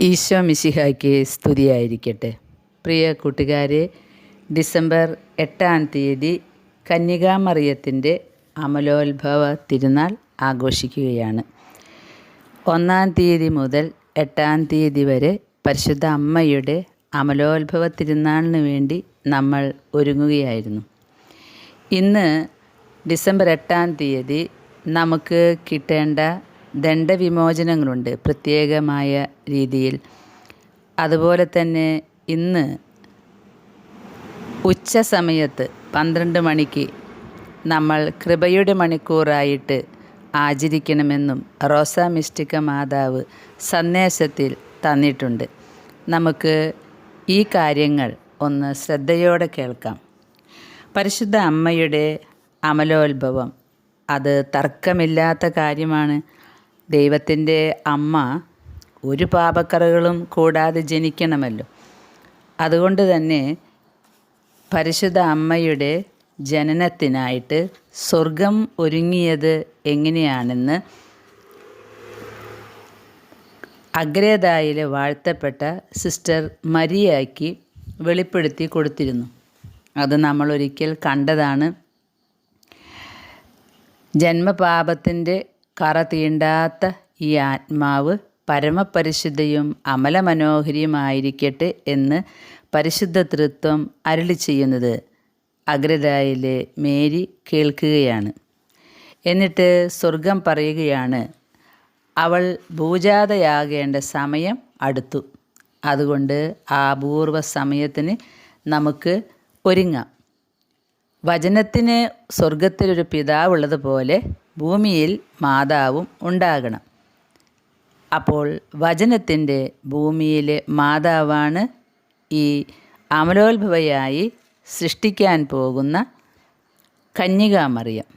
ഈശോ മിശിഹായ്ക്ക് സ്തുതിയായിരിക്കട്ടെ. പ്രിയ കൂട്ടുകാരെ ഡിസംബർ എട്ടാം തീയതി കന്യകാമറിയത്തിന്റെ അമലോത്ഭവ തിരുനാൾ ആഘോഷിക്കുകയാണ്. ഒന്നാം തീയതി മുതൽ എട്ടാം തീയതി വരെ പരിശുദ്ധ അമ്മയുടെ അമലോത്ഭവ തിരുനാളിന് വേണ്ടി നമ്മൾ ഒരുങ്ങുകയായിരുന്നു. ഇന്ന് ഡിസംബർ എട്ടാം തീയതി നമുക്ക് കിട്ടേണ്ട ദണ്ഡവിമോചനങ്ങളുണ്ട് പ്രത്യേകമായ രീതിയിൽ. അതുപോലെ തന്നെ ഇന്ന് ഉച്ച സമയത്ത് പന്ത്രണ്ട് മണിക്ക് നമ്മൾ കൃപയുടെ മണിക്കൂറായിട്ട് ആചരിക്കണമെന്നും റോസ മിസ്റ്റിക്ക മാതാവ് സന്ദേശത്തിൽ തന്നിട്ടുണ്ട്. നമുക്ക് ഈ കാര്യങ്ങൾ ഒന്ന് ശ്രദ്ധയോടെ കേൾക്കാം. പരിശുദ്ധ അമ്മയുടെ അമലോത്ഭവം. അത് തർക്കമില്ലാത്ത കാര്യമാണ്. ദൈവത്തിന്റെ അമ്മ ഒരു പാപക്കറകളും കൂടാതെ ജനിക്കണമല്ലോ. അതുകൊണ്ട് തന്നെ പരിശുദ്ധ അമ്മയുടെ ജനനത്തിനായിട്ട് സ്വർഗം ഒരുങ്ങിയത് എങ്ങനെയാണെന്ന് അഗ്രേതായിലെ വാഴ്ത്തപ്പെട്ട സിസ്റ്റർ മരിയാക്കി വെളിപ്പെടുത്തി കൊടുത്തിരുന്നു. അത് നമ്മൾ ഒരിക്കൽ കണ്ടതാണ്. ജന്മപാപത്തിന്റെ കറ തീണ്ടാത്ത ഈ ആത്മാവ് പരമപരിശുദ്ധയും അമലമനോഹരിയുമായിരിക്കട്ടെ എന്ന് പരിശുദ്ധ തൃത്വം അരുളി ചെയ്യുന്നത് അഗ്രതായിലെ മേരി കേൾക്കുകയാണ്. എന്നിട്ട് സ്വർഗം പറയുകയാണ് അവൾ ഭൂജാതയാകേണ്ട സമയം അടുത്തു. അതുകൊണ്ട് ആ അപൂർവ സമയത്തിന് നമുക്ക് ഒരുങ്ങാം. വചനത്തിന് സ്വർഗത്തിലൊരു പിതാവുള്ളതുപോലെ ഭൂമിയിൽ മാതാവും ഉണ്ടാകണം. അപ്പോൾ വചനത്തിന്റെ ഭൂമിയിലെ മാതാവാണ് ഈ അമലോത്ഭവയായി സൃഷ്ടിക്കാൻ പോകുന്ന കന്യകാമറിയം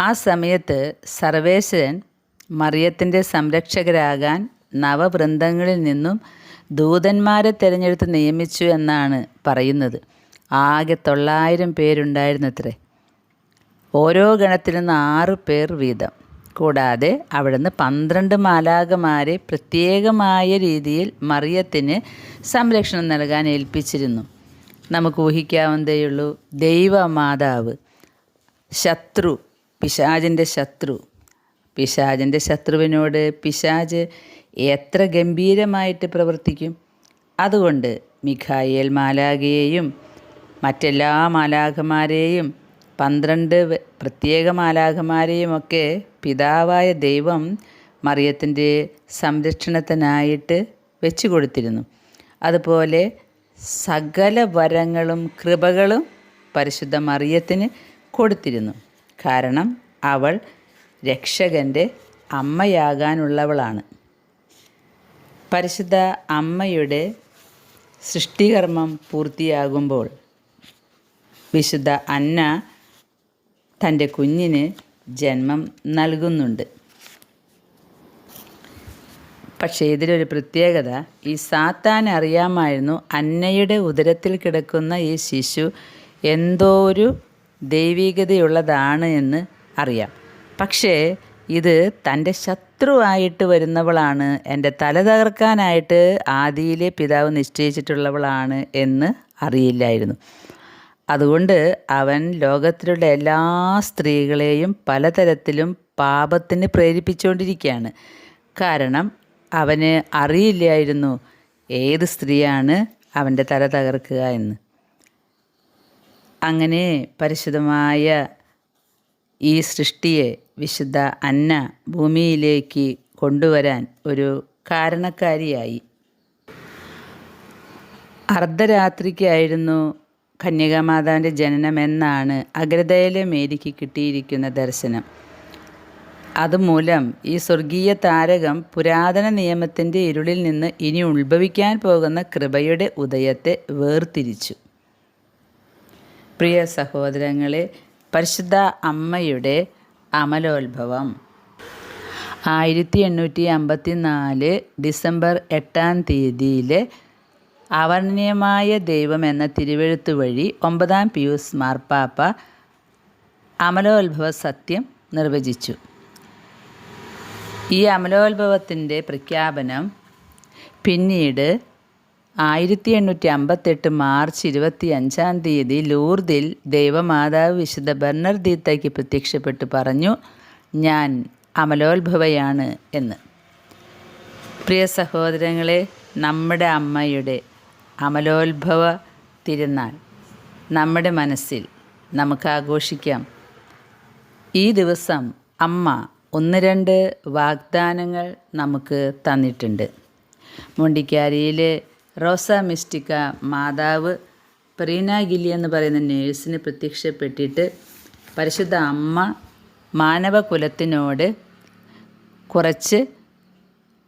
ആ സമയത്ത് സർവേശ്വരൻ മറിയത്തിന്റെ സംരക്ഷകരാകാൻ നവവൃന്ദങ്ങളിൽ നിന്നും ദൂതന്മാരെ തിരഞ്ഞെടുത്ത് നിയമിച്ചു എന്നാണ് പറയുന്നത്. ആകെ തൊള്ളായിരം പേരുണ്ടായിരുന്നത്രേ. ഓരോ ഗണത്തിൽ നിന്ന് ആറ് പേർ വീതം. കൂടാതെ അവിടുന്ന് പന്ത്രണ്ട് മാലാകമാരെ പ്രത്യേകമായ രീതിയിൽ മറിയത്തിന് സംരക്ഷണം നൽകാൻ ഏൽപ്പിച്ചിരുന്നു. നമുക്ക് ഊഹിക്കാവുന്നതേയുള്ളൂ ദൈവമാതാവ് ശത്രു പിശാജിന്റെ ശത്രു. പിശാജിന്റെ ശത്രുവിനോട് പിശാജ് എത്ര ഗംഭീരമായിട്ട് പ്രവർത്തിക്കും? അതുകൊണ്ട് മിഖായേൽ മാലാഖയെയും മറ്റെല്ലാ മാലാഖമാരെയും പന്ത്രണ്ട് പ്രത്യേക മാലാഖമാരെയുമൊക്കെ പിതാവായ ദൈവം മറിയത്തിന്റെ സംരക്ഷണത്തിനായിട്ട് വെച്ചു കൊടുത്തിരുന്നു അതുപോലെ സകല വരങ്ങളും കൃപകളും പരിശുദ്ധ മറിയത്തിന് കൊടുത്തിരുന്നു. കാരണം അവൾ രക്ഷകന്റെ അമ്മയാകാനുള്ളവളാണ്. പരിശുദ്ധ അമ്മയുടെ സൃഷ്ടികർമ്മം പൂർത്തിയാകുമ്പോൾ വിശുദ്ധ അന്ന തന്റെ കുഞ്ഞിന് ജന്മം നൽകുന്നുണ്ട്. പക്ഷേ ഇതിലൊരു പ്രത്യേകത ഈ സാത്താൻ അറിയാമായിരുന്നു അന്നയുടെ ഉദരത്തിൽ കിടക്കുന്ന ഈ ശിശു എന്തോ ഒരു ദൈവികതയുള്ളതാണ് എന്ന് അറിയാം. പക്ഷേ ഇത് തന്റെ ശത്രുവായിട്ട് വരുന്നവളാണ് എന്റെ തല തകർക്കാനായിട്ട് ആദിയിലെ പിതാവ് നിശ്ചയിച്ചിട്ടുള്ളവളാണ് എന്ന് അറിയില്ലായിരുന്നു. അതുകൊണ്ട് അവൻ ലോകത്തിലുള്ള എല്ലാ സ്ത്രീകളെയും പലതരത്തിലും പാപത്തിന് പ്രേരിപ്പിച്ചുകൊണ്ടിരിക്കുകയാണ്. കാരണം അവന് അറിയില്ലായിരുന്നു ഏത് സ്ത്രീയാണ് അവന്റെ തല തകർക്കുക എന്ന്. അങ്ങനെ പരിശുദ്ധമായ ഈ സൃഷ്ടിയെ വിശുദ്ധ അന്ന ഭൂമിയിലേക്ക് കൊണ്ടുവരാൻ ഒരു കാരണക്കാരിയായി. അർദ്ധരാത്രിക്കായിരുന്നു കന്യകാമാതാവിന്റെ ജനനമെന്നാണ് അഗ്രതയിലെ മേരിക്ക് കിട്ടിയിരിക്കുന്ന ദർശനം. അതുമൂലം ഈ സ്വർഗീയ താരകം പുരാതന നിയമത്തിന്റെ ഇരുളിൽ നിന്ന് ഇനി ഉത്ഭവിക്കാൻ പോകുന്ന കൃപയുടെ ഉദയത്തെ വേർതിരിച്ചു. പ്രിയ സഹോദരങ്ങളെ പരിശുദ്ധ അമ്മയുടെ അമലോത്ഭവം. ആയിരത്തി എണ്ണൂറ്റി അമ്പത്തി നാല് ഡിസംബർ എട്ടാം തീയതിയിൽ അവർണീയമായ ദൈവം എന്ന തിരുവെഴുത്ത് വഴി ഒമ്പതാം പിയൂസ് മാർപ്പാപ്പ അമലോത്ഭവ സത്യം നിർവചിച്ചു. ഈ അമലോത്ഭവത്തിന്റെ പ്രഖ്യാപനം പിന്നീട് ആയിരത്തി എണ്ണൂറ്റി അമ്പത്തെട്ട് മാർച്ച് ഇരുപത്തി അഞ്ചാം തീയതി ലൂർദിൽ ദൈവമാതാവ് വിശുദ്ധ ബർണർദീത്തയ്ക്ക് പ്രത്യക്ഷപ്പെട്ട് പറഞ്ഞു ഞാൻ അമലോത്ഭവയാണ് എന്ന്. പ്രിയ സഹോദരങ്ങളെ നമ്മുടെ അമ്മയുടെ അമലോത്ഭവ തിരുനാൾ. നമ്മുടെ മനസ്സിൽ നമുക്ക് ആഘോഷിക്കാം. ഈ ദിവസം അമ്മ ഒന്ന് രണ്ട് വാഗ്ദാനങ്ങൾ നമുക്ക് തന്നിട്ടുണ്ട്. മുണ്ടിക്കാരിയിലെ റോസ മിസ്റ്റിക്ക മാതാവ് പ്രീന ഗില്ലി എന്ന് പറയുന്ന നേഴ്സിന് പ്രത്യക്ഷപ്പെട്ടിട്ട് പരിശുദ്ധ അമ്മ മാനവകുലത്തിനോട് കുറച്ച്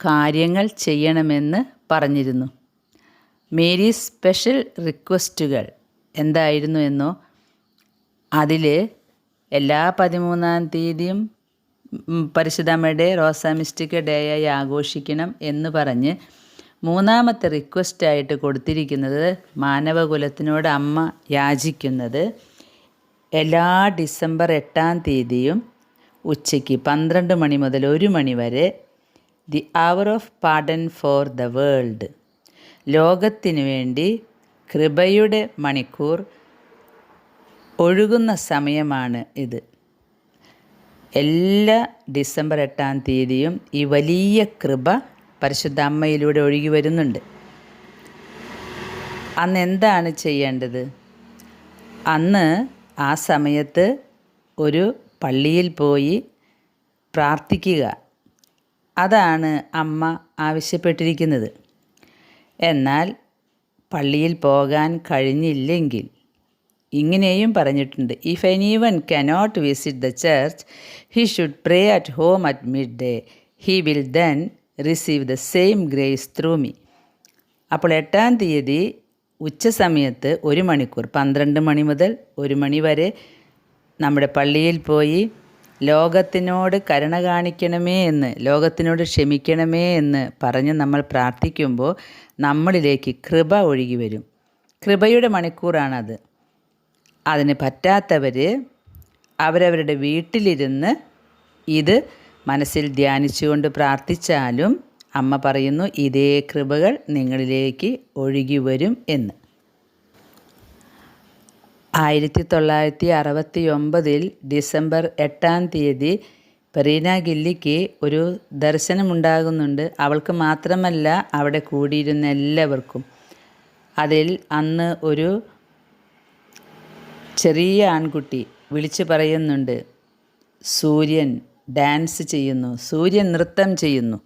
കാര്യങ്ങൾ ചെയ്യണമെന്ന് പറഞ്ഞിരുന്നു. മേരി സ്പെഷ്യൽ റിക്വസ്റ്റുകൾ എന്തായിരുന്നു എന്നോ അതിൽ എല്ലാ പതിമൂന്നാം തീയതിയും പരിശുദ്ധമ്മയുടെ റോസാ ഡേ ആയി ആഘോഷിക്കണം എന്ന് പറഞ്ഞ് മൂന്നാമത്തെ റിക്വസ്റ്റായിട്ട് കൊടുത്തിരിക്കുന്നത് മാനവകുലത്തിനോട് അമ്മ യാചിക്കുന്നത് എല്ലാ ഡിസംബർ എട്ടാം തീയതിയും ഉച്ചയ്ക്ക് പന്ത്രണ്ട് മണി മുതൽ ഒരു മണി വരെ the hour of pardon for the world. ലോകത്തിന് വേണ്ടി കൃപയുടെ മണിക്കൂർ ഒഴുകുന്ന സമയമാണ് ഇത്. എല്ലാ ഡിസംബർ എട്ടാം തീയതിയും ഈ വലിയ കൃപ പരിശുദ്ധ അമ്മയിലൂടെ ഒഴുകി വരുന്നുണ്ട്. അന്ന് എന്താണ് ചെയ്യേണ്ടത്? അന്ന് ആ സമയത്ത് ഒരു പള്ളിയിൽ പോയി പ്രാർത്ഥിക്കുക. അതാണ് അമ്മ ആവശ്യപ്പെട്ടിരിക്കുന്നത്. എന്നാൽ പള്ളിയിൽ പോകാൻ കഴിഞ്ഞില്ലെങ്കിൽ. ഇങ്ങനെയും പറഞ്ഞിട്ടുണ്ട് if anyone cannot visit the church he should pray at home at midday he will then receive the same grace through me അപ്പോൾ എട്ടാം തീയതി ഉച്ച സമയത്ത് ഒരു മണിക്കൂർ പന്ത്രണ്ട് മണി മുതൽ ഒരു മണി വരെ നമ്മുടെ പള്ളിയിൽ പോയി ലോകത്തിനോട് കരുണ കാണിക്കണമേ എന്ന് ലോകത്തിനോട് ക്ഷമിക്കണമേ എന്ന് പറഞ്ഞ് നമ്മൾ പ്രാർത്ഥിക്കുമ്പോൾ നമ്മളിലേക്ക് കൃപ ഒഴുകി വരും. കൃപയുടെ മണിക്കൂറാണത്. അതിന് പറ്റാത്തവർ അവരവരുടെ വീട്ടിലിരുന്ന് ഇത് മനസ്സിൽ ധ്യാനിച്ചുകൊണ്ട് പ്രാർത്ഥിച്ചാലും അമ്മ പറയുന്നു ഇതേ കൃപകൾ നിങ്ങളിലേക്ക് ഒഴുകി വരും എന്ന്. ആയിരത്തി തൊള്ളായിരത്തി അറുപത്തി ഒമ്പതിൽ ഡിസംബർ എട്ടാം തീയതി പെറീന ഗില്ലിക്ക് ഒരു ദർശനമുണ്ടാകുന്നുണ്ട്. അവൾക്ക് മാത്രമല്ല അവിടെ കൂടിയിരുന്ന എല്ലാവർക്കും. അതിൽ അന്ന് ഒരു ചെറിയ ആൺകുട്ടി വിളിച്ചു പറയുന്നുണ്ട് സൂര്യൻ ഡാൻസ് ചെയ്യുന്നു സൂര്യൻ നൃത്തം ചെയ്യുന്നു.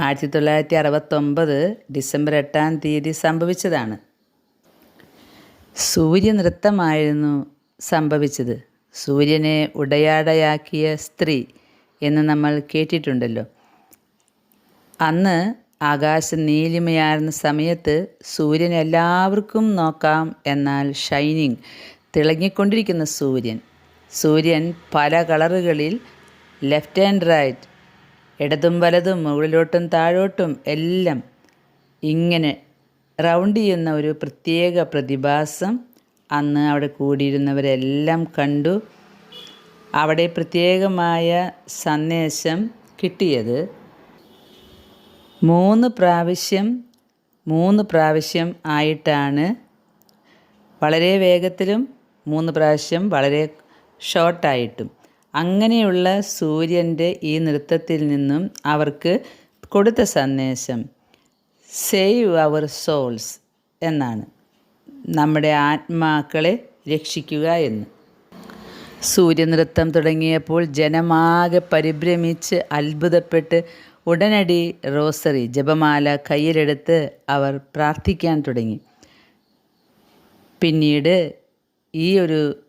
ആയിരത്തി തൊള്ളായിരത്തി അറുപത്തൊമ്പത് ഡിസംബർ എട്ടാം തീയതി സംഭവിച്ചതാണ്. സൂര്യനൃത്തമായിരുന്നു സംഭവിച്ചത്. സൂര്യനെ ഉടയാടയാക്കിയ സ്ത്രീ എന്ന് നമ്മൾ കേട്ടിട്ടുണ്ടല്ലോ. അന്ന് ആകാശം നീലിമയായിരുന്ന സമയത്ത് സൂര്യൻ എല്ലാവർക്കും നോക്കാം എന്നാൽ ഷൈനിങ് തിളങ്ങിക്കൊണ്ടിരിക്കുന്ന സൂര്യൻ. സൂര്യൻ പല കളറുകളിൽ ലെഫ്റ്റ് ആൻഡ് റൈറ്റ് ഇടതും വലതും മുകളിലോട്ടും താഴോട്ടും എല്ലാം ഇങ്ങനെ റൗണ്ട് ചെയ്യുന്ന ഒരു പ്രത്യേക പ്രതിഭാസം അന്ന് അവിടെ കൂടിയിരുന്നവരെല്ലാം കണ്ടു. അവിടെ പ്രത്യേകമായ സന്ദേശം കിട്ടിയത് മൂന്ന് പ്രാവശ്യം മൂന്ന് പ്രാവശ്യം ആയിട്ടാണ്. വളരെ വേഗത്തിലും മൂന്ന് പ്രാവശ്യം വളരെ ഷോർട്ടായിട്ടും. അങ്ങനെയുള്ള സൂര്യന്റെ ഈ നൃത്തത്തിൽ നിന്നും അവർക്ക് കൊടുത്ത സന്ദേശം സേവ് അവർ സോൾസ് എന്നാണ് നമ്മുടെ ആത്മാക്കളെ രക്ഷിക്കുക എന്ന്. സൂര്യനൃത്തം തുടങ്ങിയപ്പോൾ ജനമാകെ പരിഭ്രമിച്ച് അത്ഭുതപ്പെട്ട് ഉടനടി റോസറി ജപമാല കയ്യിലെടുത്ത് അവർ പ്രാർത്ഥിക്കാൻ തുടങ്ങി. പിന്നീട് ഈ ഒരു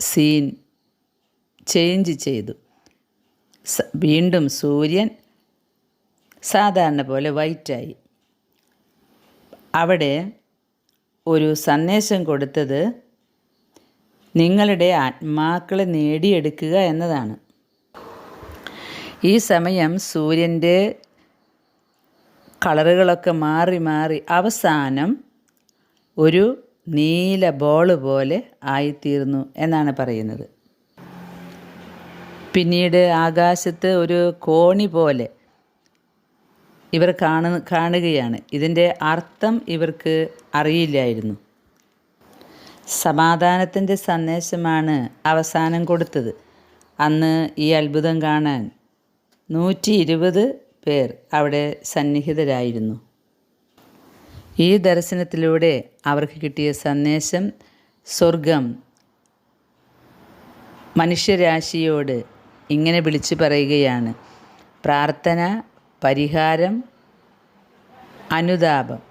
സീൻ ചേഞ്ച് ചെയ്തു. വീണ്ടും സൂര്യൻ സാധാരണ പോലെ വൈറ്റായി. അവിടെ ഒരു സന്ദേശം കൊടുത്തത് നിങ്ങളുടെ ആത്മാക്കളെ നേടിയെടുക്കുക എന്നതാണ്. ഈ സമയം സൂര്യന്റെ കളറുകളൊക്കെ മാറി മാറി അവസാനം ഒരു നീല ബോൾ പോലെ ആയിത്തീർന്നു എന്നാണ് പറയുന്നത്. പിന്നീട് ആകാശത്ത് ഒരു കോണി പോലെ ഇവർ കാണു കാണുകയാണ്. ഇതിന്റെ അർത്ഥം ഇവർക്ക് അറിയില്ലായിരുന്നു. സമാധാനത്തിന്റെ സന്ദേശമാണ് അവസാനം കൊടുത്തത്. അന്ന് ഈ അത്ഭുതം കാണാൻ നൂറ്റി ഇരുപത് പേർ അവിടെ സന്നിഹിതരായിരുന്നു. ഈ ദർശനത്തിലൂടെ അവർക്ക് കിട്ടിയ സന്ദേശം സ്വർഗം. മനുഷ്യരാശിയോട് ഇങ്ങനെ വിളിച്ചു പറയുകയാണ്. പ്രാർത്ഥന പരിഹാരം അനുതാപം.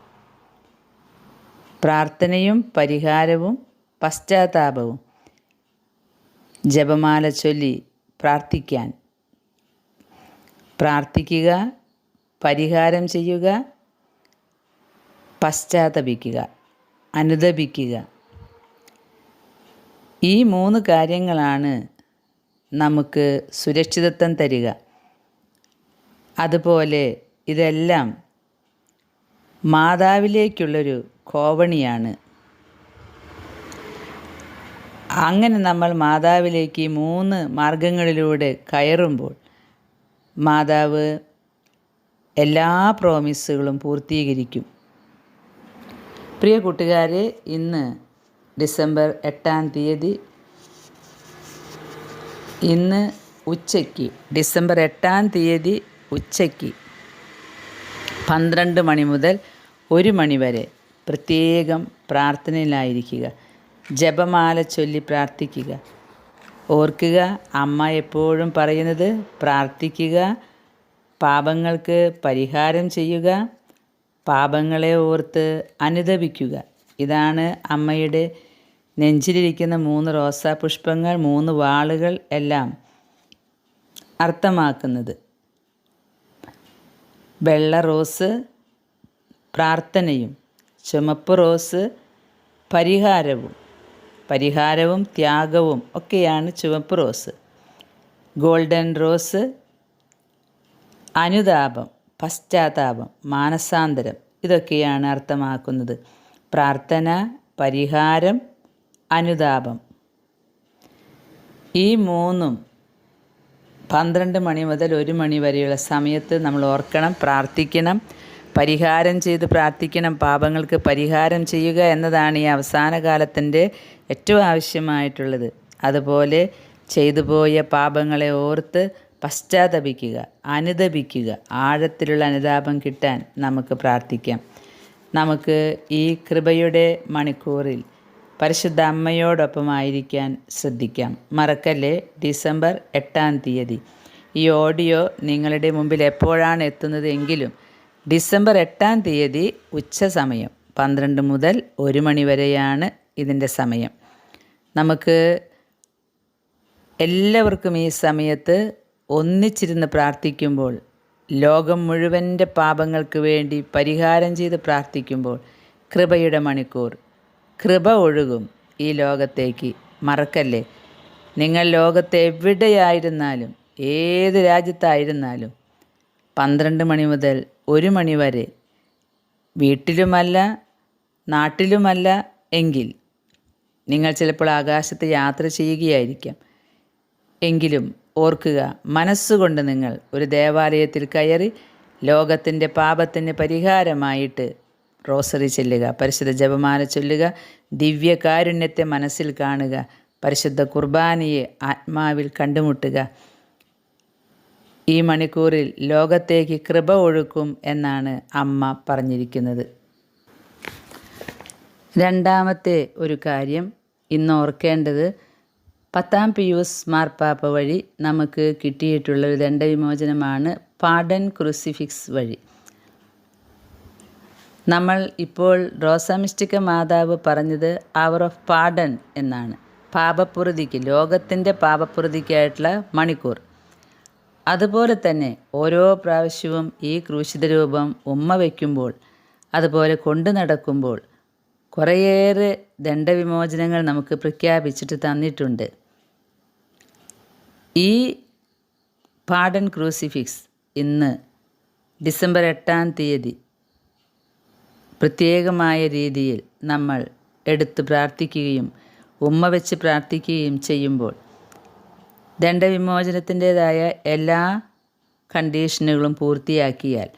പ്രാർത്ഥനയും പരിഹാരവും പശ്ചാത്താപവും. ജപമാല ചൊല്ലി പ്രാർത്ഥിക്കാൻ. പ്രാർത്ഥിക്കുക പരിഹാരം ചെയ്യുക പശ്ചാത്തപിക്കുക അനുദപിക്കുക. ഈ മൂന്ന് കാര്യങ്ങളാണ് നമുക്ക് സുരക്ഷിതത്വം തരിക. അതുപോലെ ഇതെല്ലാം മാതാവിലേക്കുള്ളൊരു കോവണിയാണ്. അങ്ങനെ നമ്മൾ മാതാവിലേക്ക് മൂന്ന് മാർഗങ്ങളിലൂടെ കയറുമ്പോൾ മാതാവ് എല്ലാ പ്രോമിസുകളും പൂർത്തീകരിക്കും. പ്രിയ കൂട്ടുകാരെ ഇന്ന് ഡിസംബർ എട്ടാം തീയതി ഇന്ന് ഉച്ചയ്ക്ക് ഡിസംബർ എട്ടാം തീയതി ഉച്ചയ്ക്ക് പന്ത്രണ്ട് മണി മുതൽ ഒരു മണി വരെ പ്രത്യേകം പ്രാർത്ഥനയിലായിരിക്കുക. ജപമാല ചൊല്ലി പ്രാർത്ഥിക്കുക. ഓർക്കുക അമ്മ എപ്പോഴും പറയുന്നത് പ്രാർത്ഥിക്കുക പാപങ്ങൾക്ക് പരിഹാരം ചെയ്യുക പാപങ്ങളെ ഓർത്ത് അനുദപിക്കുക. ഇതാണ് അമ്മയുടെ നെഞ്ചിലിരിക്കുന്ന മൂന്ന് റോസാ പുഷ്പങ്ങൾ മൂന്ന് വാളുകൾ എല്ലാം അർത്ഥമാക്കുന്നത്. വെള്ള റോസ് പ്രാർത്ഥനയും ചുമപ്പ് റോസ് പരിഹാരവും. പരിഹാരവും ത്യാഗവും ഒക്കെയാണ് ചുവപ്പ് റോസ്. ഗോൾഡൻ റോസ് അനുതാപം പശ്ചാത്താപം മാനസാന്തരം ഇതൊക്കെയാണ് അർത്ഥമാക്കുന്നത്. പ്രാർത്ഥന പരിഹാരം അനുതാപം. ഈ മൂന്നും പന്ത്രണ്ട് മണി മുതൽ ഒരു മണി വരെയുള്ള സമയത്ത് നമ്മൾ ഓർക്കണം പ്രാർത്ഥിക്കണം പരിഹാരം ചെയ്ത് പ്രാർത്ഥിക്കണം പാപങ്ങൾക്ക് പരിഹാരം ചെയ്യുക എന്നതാണ് ഈ അവസാന കാലത്തിന്റെ ഏറ്റവും ആവശ്യമായിട്ടുള്ളത്. അതുപോലെ ചെയ്തു പോയ പാപങ്ങളെ ഓർത്ത് പശ്ചാത്തപിക്കുക അനുദപിക്കുക ആഴത്തിലുള്ള അനുതാപം കിട്ടാൻ നമുക്ക് പ്രാർത്ഥിക്കാം. നമുക്ക് ഈ കൃപയുടെ മണിക്കൂറിൽ പരിശുദ്ധ അമ്മയോടൊപ്പമായിരിക്കാൻ ശ്രദ്ധിക്കാം. മറക്കല്ലേ? ഡിസംബർ എട്ടാം തീയതി. ഈ ഓഡിയോ നിങ്ങളുടെ മുമ്പിൽ എപ്പോഴാണ് എത്തുന്നത് എങ്കിലും ഡിസംബർ എട്ടാം തീയതി ഉച്ച സമയം പന്ത്രണ്ട് മുതൽ ഒരു മണി വരെയാണ് ഇതിന്റെ സമയം. നമുക്ക് എല്ലാവർക്കും ഈ സമയത്ത് ഒന്നിച്ചിരുന്ന് പ്രാർത്ഥിക്കുമ്പോൾ ലോകം മുഴുവന്റെ പാപങ്ങൾക്ക് വേണ്ടി പരിഹാരം ചെയ്ത് പ്രാർത്ഥിക്കുമ്പോൾ കൃപയുടെ മണിക്കൂർ കൃപ ഒഴുകും ഈ ലോകത്തേക്ക്. മറക്കല്ലേ? നിങ്ങൾ ലോകത്തെ എവിടെയായിരുന്നാലും ഏത് രാജ്യത്തായിരുന്നാലും പന്ത്രണ്ട് മണി മുതൽ ഒരു മണി വരെ വീട്ടിലുമല്ല നാട്ടിലുമല്ല എങ്കിൽ നിങ്ങൾ ചിലപ്പോൾ ആകാശത്ത് യാത്ര ചെയ്യുകയായിരിക്കാം. എങ്കിലും ഓർക്കുക മനസ്സുകൊണ്ട് നിങ്ങൾ ഒരു ദേവാലയത്തിൽ കയറി ലോകത്തിന്റെ പാപത്തിന് പരിഹാരമായിട്ട് റോസറി ചൊല്ലുക പരിശുദ്ധ ജപമാല ചൊല്ലുക ദിവ്യകാരുണ്യത്തെ മനസ്സിൽ കാണുക പരിശുദ്ധ കുർബാനയെ ആത്മാവിൽ കണ്ടുമുട്ടുക. ഈ മണിക്കൂറിൽ ലോകത്തേക്ക് കൃപ ഒഴുക്കും എന്നാണ് അമ്മ പറഞ്ഞിരിക്കുന്നത്. രണ്ടാമത്തെ ഒരു കാര്യം ഇന്ന് ഓർക്കേണ്ടത് പത്താം പിയൂസ് മാർപ്പാപ്പ വഴി നമുക്ക് കിട്ടിയിട്ടുള്ള ഒരു ദണ്ഡവിമോചനമാണ് പാഡൻ ക്രൂസിഫിക്സ് വഴി. നമ്മൾ ഇപ്പോൾ റോസാമിസ്റ്റിക്ക മാതാവ് പറഞ്ഞത് അവർ ഓഫ് പാഡൻ എന്നാണ്. പാപപ്രതിക്ക് ലോകത്തിന്റെ പാപപ്രതിക്കായിട്ടുള്ള മണിക്കൂർ. അതുപോലെ തന്നെ ഓരോ പ്രാവശ്യവും ഈ ക്രൂശിത രൂപം ഉമ്മ വയ്ക്കുമ്പോൾ അതുപോലെ കൊണ്ടു നടക്കുമ്പോൾ കുറേയേറെ ദണ്ഡവിമോചനങ്ങൾ നമുക്ക് പ്രഖ്യാപിച്ചിട്ട് തന്നിട്ടുണ്ട്. ഈ പാഡൻ ക്രൂസിഫിക്സ് ഇന്ന് ഡിസംബർ എട്ടാം തീയതി പ്രത്യേകമായ രീതിയിൽ നമ്മൾ എടുത്ത് പ്രാർത്ഥിക്കുകയും ഉമ്മ വെച്ച് പ്രാർത്ഥിക്കുകയും ചെയ്യുമ്പോൾ ദണ്ഡവിമോചനത്തിന്റേതായ എല്ലാ കണ്ടീഷനുകളും പൂർത്തിയാക്കിയാൽ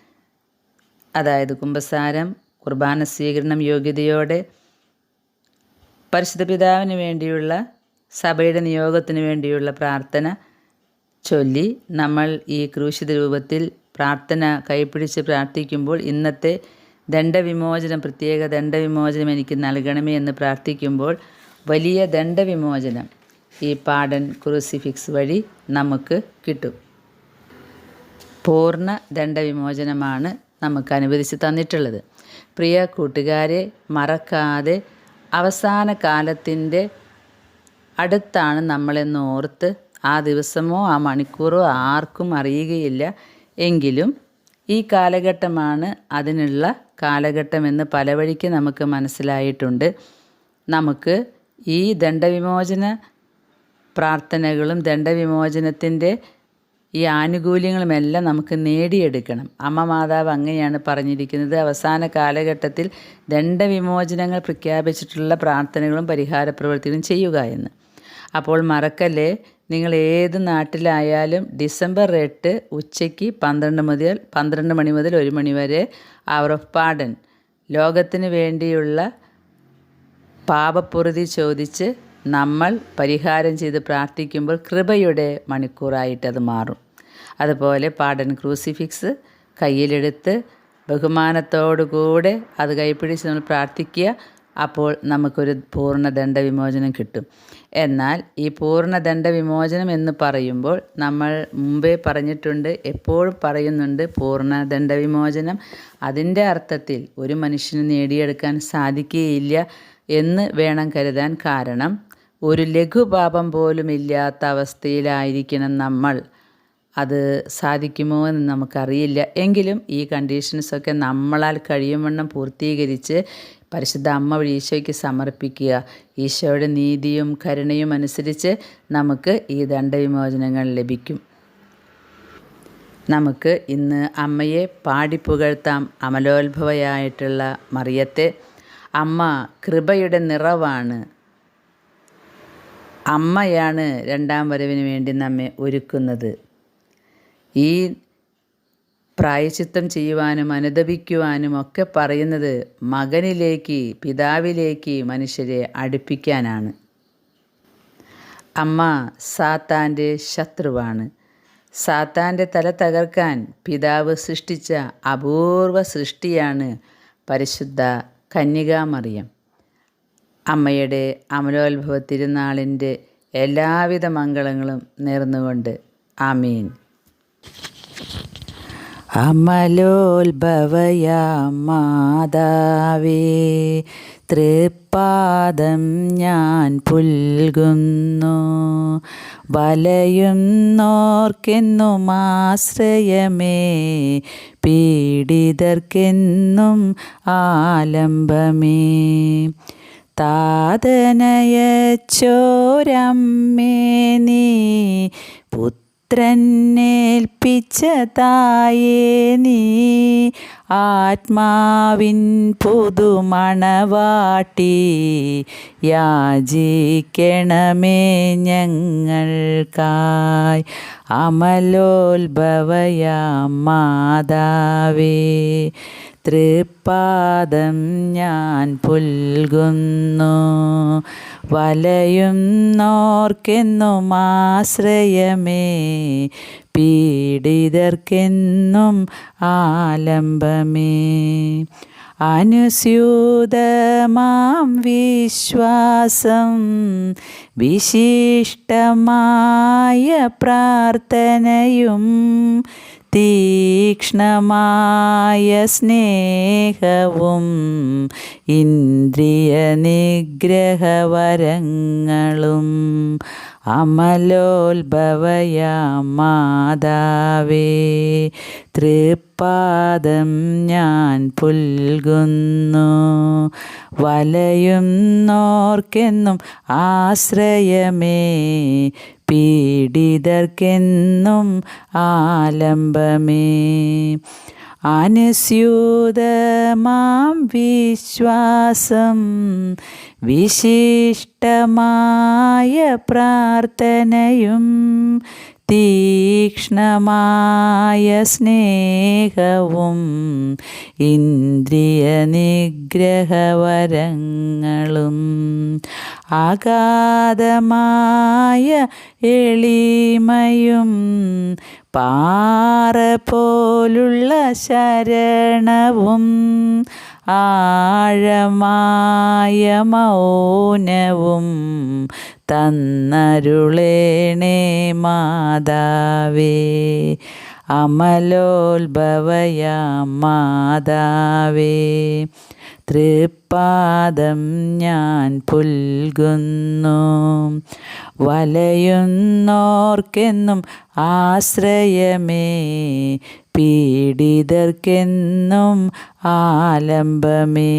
അതായത് കുംഭസാരം കുർബാന സ്വീകരണം യോഗ്യതയോടെ പരിശുദ്ധ പിതാവിന് വേണ്ടിയുള്ള സഭയുടെ നിയോഗത്തിന് വേണ്ടിയുള്ള പ്രാർത്ഥന ചൊല്ലി നമ്മൾ ഈ ക്രൂശിത രൂപത്തിൽ പ്രാർത്ഥന കൈപ്പിടിച്ച് പ്രാർത്ഥിക്കുമ്പോൾ ഇന്നത്തെ ദണ്ഡവിമോചനം പ്രത്യേക ദണ്ഡവിമോചനം എനിക്ക് നൽകണമേ എന്ന് പ്രാർത്ഥിക്കുമ്പോൾ വലിയ ദണ്ഡവിമോചനം ഈ പാടൻ ക്രൂസിഫിക്സ് വഴി നമുക്ക് കിട്ടും. പൂർണ ദണ്ഡവിമോചനമാണ് നമുക്ക് അനുവദിച്ച് തന്നിട്ടുള്ളത്. പ്രിയ കൂട്ടുകാരെ മറക്കാതെ അവസാന കാലത്തിന്റെ അടുത്താണ് നമ്മളെന്ന് ഓർത്ത് ആ ദിവസമോ ആ മണിക്കൂറോ ആർക്കും അറിയുകയില്ല. എങ്കിലും ഈ കാലഘട്ടമാണ് അതിനുള്ള കാലഘട്ടമെന്ന് പല വഴിക്ക് നമുക്ക് മനസ്സിലായിട്ടുണ്ട്. നമുക്ക് ഈ ദണ്ഡവിമോചന പ്രാർത്ഥനകളും ദണ്ഡവിമോചനത്തിന്റെ ഈ ആനുകൂല്യങ്ങളുമെല്ലാം നമുക്ക് നേടിയെടുക്കണം. അമ്മ മാതാവ് അങ്ങനെയാണ് പറഞ്ഞിരിക്കുന്നത്. അവസാന കാലഘട്ടത്തിൽ ദണ്ഡവിമോചനങ്ങൾ പ്രഖ്യാപിച്ചിട്ടുള്ള പ്രാർത്ഥനകളും പരിഹാര പ്രവൃത്തികളും ചെയ്യുക എന്ന്. അപ്പോൾ മറക്കല്ലേ? നിങ്ങൾ ഏത് നാട്ടിലായാലും ഡിസംബർ എട്ട് ഉച്ചയ്ക്ക് പന്ത്രണ്ട് മുതൽ പന്ത്രണ്ട് മണി മുതൽ ഒരു മണി വരെ അവർ ഓഫ് പാഡൻ ലോകത്തിന് വേണ്ടിയുള്ള പാപപ്പുറുതി ചോദിച്ച് നമ്മൾ പരിഹാരം ചെയ്ത് പ്രാർത്ഥിക്കുമ്പോൾ കൃപയുടെ മണിക്കൂറായിട്ടത് മാറും. അതുപോലെ പാഡൻ ക്രൂസിഫിക്സ് കയ്യിലെടുത്ത് ബഹുമാനത്തോടുകൂടെ അത് കൈപ്പിടിച്ച് നമ്മൾ പ്രാർത്ഥിക്കുക. അപ്പോൾ നമുക്കൊരു പൂർണ ദണ്ഡവിമോചനം കിട്ടും. എന്നാൽ ഈ പൂർണ ദണ്ഡവിമോചനം എന്ന് പറയുമ്പോൾ നമ്മൾ മുമ്പേ പറഞ്ഞിട്ടുണ്ട് എപ്പോഴും പറയുന്നുണ്ട് പൂർണ ദണ്ഡവിമോചനം അതിന്റെ അർത്ഥത്തിൽ ഒരു മനുഷ്യന് നേടിയെടുക്കാൻ സാധിക്കുകയില്ല എന്ന് വേണം കരുതാൻ കാരണം ഒരു ലഘുപാപം പോലും ഇല്ലാത്ത അവസ്ഥയിലായിരിക്കണം നമ്മൾ. അത് സാധിക്കുമോ എന്ന് നമുക്കറിയില്ല. എങ്കിലും ഈ കണ്ടീഷൻസൊക്കെ നമ്മളാൽ കഴിയുമെണ്ണം പൂർത്തീകരിച്ച് പരിശുദ്ധ അമ്മ വഴി ഈശോയ്ക്ക് സമർപ്പിക്കുക. ഈശോയുടെ നീതിയും കരുണയും അനുസരിച്ച് നമുക്ക് ഈ ദണ്ഡവിമോചനങ്ങൾ ലഭിക്കും. നമുക്ക് ഇന്ന് അമ്മയെ പാടിപ്പുകഴ്ത്താം അമലോത്ഭവയായിട്ടുള്ള മറിയത്തെ. അമ്മ കൃപയുടെ നിറവാണ്. അമ്മയാണ് രണ്ടാം വരവിന് വേണ്ടി നമ്മെ ഒരുക്കുന്നത്. ഈ പ്രായശിത്തം ചെയ്യുവാനും അനുദപിക്കുവാനും ഒക്കെ പറയുന്നത് മകനിലേക്ക് പിതാവിലേക്ക് മനുഷ്യരെ അടുപ്പിക്കാനാണ്. അമ്മ സാത്താന്റെ ശത്രുവാണ്. സാത്താന്റെ തല തകർക്കാൻ പിതാവ് സൃഷ്ടിച്ച അപൂർവ സൃഷ്ടിയാണ് പരിശുദ്ധ കന്യകാമറിയം. അമ്മയുടെ അമലോത്ഭവ തിരുനാളിന്റെ എല്ലാവിധ മംഗളങ്ങളും നേർന്നുകൊണ്ട് ആമീൻ. അമലോത്ഭവയാ മാതാവേ തൃപ്പാദം ഞാൻ പുൽകുന്നു. വലയുന്നോർക്കെന്നും ആശ്രയമേ പീഡിതർക്കെന്നും ആലംബമേ. താതനയച്ചോരമ്മേ നീ പുത്ര പുത്രനേൽപ്പിച്ച തായേ നീ. ആത്മാവിൻ പുതുമണവാട്ടി യാചിക്കണമേ ഞങ്ങൾക്കായി. അമലോത്ഭവയ മാതാവേ തൃപ്പാദം ഞാൻ പുൽകുന്നു. വലയുന്നോർക്കെന്നും ആശ്രയമേ പീഡിതർക്കെന്നും ആലംബമേ. അനുസ്യൂതമാം വിശ്വാസം വിശിഷ്ടമായ പ്രാർത്ഥനയും തീക്ഷ്ണമായ സ്നേഹവും ഇന്ദ്രിയ നിഗ്രഹവരങ്ങളും അമലോത്ഭവയാം മാതാവേ തൃപ്പാദം ഞാൻ പുൽകുന്നു. വലയുന്നോർക്കെന്നും ആശ്രയമേ പീഡിതർക്കെന്നും ആലംബമേ. അനുസ്യൂതമാം വിശ്വാസം വിശിഷ്ടമായ പ്രാർത്ഥനയും തീക്ഷ്ണമായ സ്നേഹവും ഇന്ദ്രിയ നിഗ്രഹവരങ്ങളും അഗാധമായ എളിമയും പാറ പോലുള്ള ശരണവും ആഴമായ മൗനവും തന്നരുളേണേ മാതാവേ. അമലോത്ഭവയ മാതാവേ. തൃപ്പാദം ഞാൻ പുൽകുന്നു. വലയുന്നോർക്കെന്നും ആശ്രയമേ പീഡിതർക്കെന്നും ആലംബമേ.